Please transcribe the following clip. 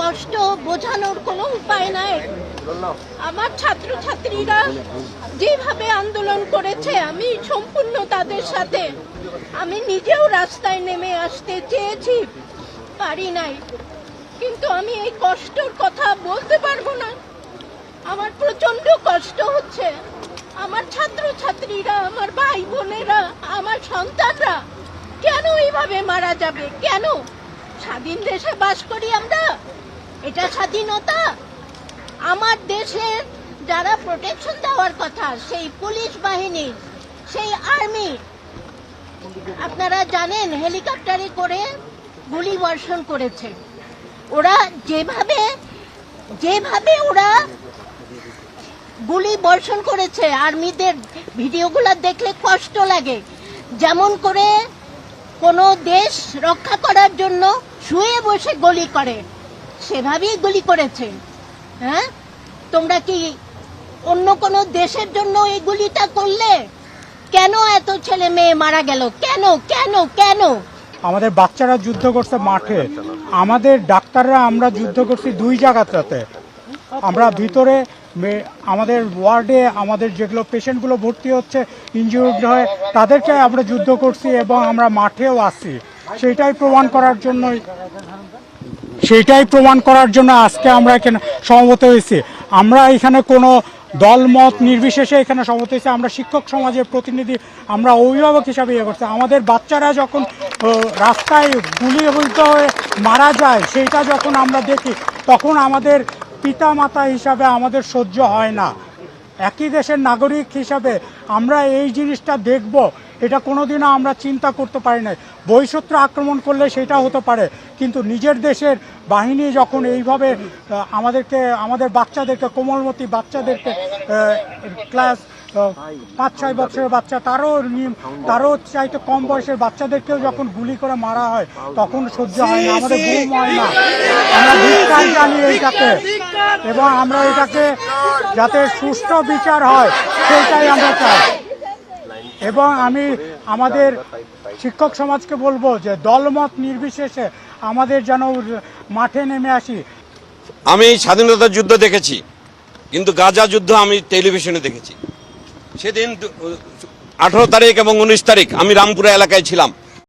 কষ্ট বোঝানোর কোনো উপায় নাই। আমার ছাত্রছাত্রীরা যেভাবে আন্দোলন করেছে, আমি সম্পূর্ণ তাদের সাথে। আমি নিজেও রাস্তায় নেমে আসতে চেয়েছি, পারি নাই। কিন্তু আমি এই কষ্টর কথা বলতে পারব না। আমার প্রচণ্ড কষ্ট হচ্ছে। আমার ছাত্রছাত্রীরা, আমার ভাই বোনেরা, আমার সন্তানরা কেন এইভাবে মারা যাবে? কেন? স্বাধীন দেশে বাস করি আমরা। এটা স্বাধীনতা। আমার দেশের যারা প্রোটেকশন দেওয়ার কথা, সেই পুলিশ বাহিনী, সেই আর্মি আপনারা জানেন, হেলিকপ্টারে করে গুলি বর্ষণ করেছে। ওরা যেভাবে যেভাবে ওরা গুলি বর্ষণ করেছে আর্মিদের ভিডিওগুলো দেখলে কষ্ট লাগে। যেমন করে কোনো দেশ রক্ষা করার জন্য শুয়ে বসে গুলি করে। সেভাবেই গুলি করেছে। হ্যাঁ? তোমরা কি অন্য কোনো দেশের জন্য এই গুলিটা করলে? কেন এত ছেলে মেয়ে মারা গেল? কেন? কেন? কেন? আমাদের বাচ্চারা যুদ্ধ করছে মাঠে। আমাদের ডাক্তাররা আমরা যুদ্ধ করছি দুই জায়গাটাতে আমরা ভিতরে আমাদের ওয়ার্ডে আমাদের যেগুলো পেশেন্টগুলো ভর্তি হচ্ছে, ইনজিউর্ড হয়ে, তাদেরকে আমরা যুদ্ধ করছি এবং আমরা মাঠেও আসি সেইটাই প্রমাণ করার জন্যই সেইটাই প্রমাণ করার জন্য আজকে আমরা এখানে সমবেত হয়েছি। আমরা এখানে কোনো দলমত নির্বিশেষে এখানে সমবেত হয়েছি। আমরা শিক্ষক সমাজের প্রতিনিধি, আমরা অভিভাবক হিসাবে ইয়ে করছি। আমাদের বাচ্চারা যখন রাস্তায় গুলিবিদ্ধ হয়ে মারা যায়, সেইটা যখন আমরা দেখি, তখন আমাদের পিতা মাতা হিসাবে আমাদের সহ্য হয় না। একই দেশের নাগরিক হিসাবে আমরা এই জিনিসটা দেখব, এটা কোনোদিনও আমরা চিন্তা করতে পারি না বৈশত্র আক্রমণ করলে সেটা হতে পারে, কিন্তু নিজের দেশের বাহিনী যখন এইভাবে আমাদেরকে, আমাদের বাচ্চাদেরকে, কোমলমতি বাচ্চাদেরকে ক্লাস পাঁচ, ছয় বছরের বাচ্চা, তারও তারও চাইতে কম বয়সের বাচ্চাদেরকেও যখন গুলি করে মারা হয়, তখন সহ্য হয় না, আমাদের ঘুম হয় না। আমরা ধিক্কার জানি এইটাকে এবং আমরা এটাকে যাতে সুষ্ঠু বিচার হয় সেটাই আমরা চাই। এবং আমি আমাদের শিক্ষক সমাজকে বলব যে দলমত নির্বিশেষে আমাদের যেন মাঠে নেমে আসি। আমি স্বাধীনতা যুদ্ধ দেখেছি, কিন্তু গাজা যুদ্ধ আমি টেলিভিশনে দেখেছি। সেদিন আঠারো তারিখ এবং উনিশ তারিখ আমি রামপুরা এলাকায় ছিলাম।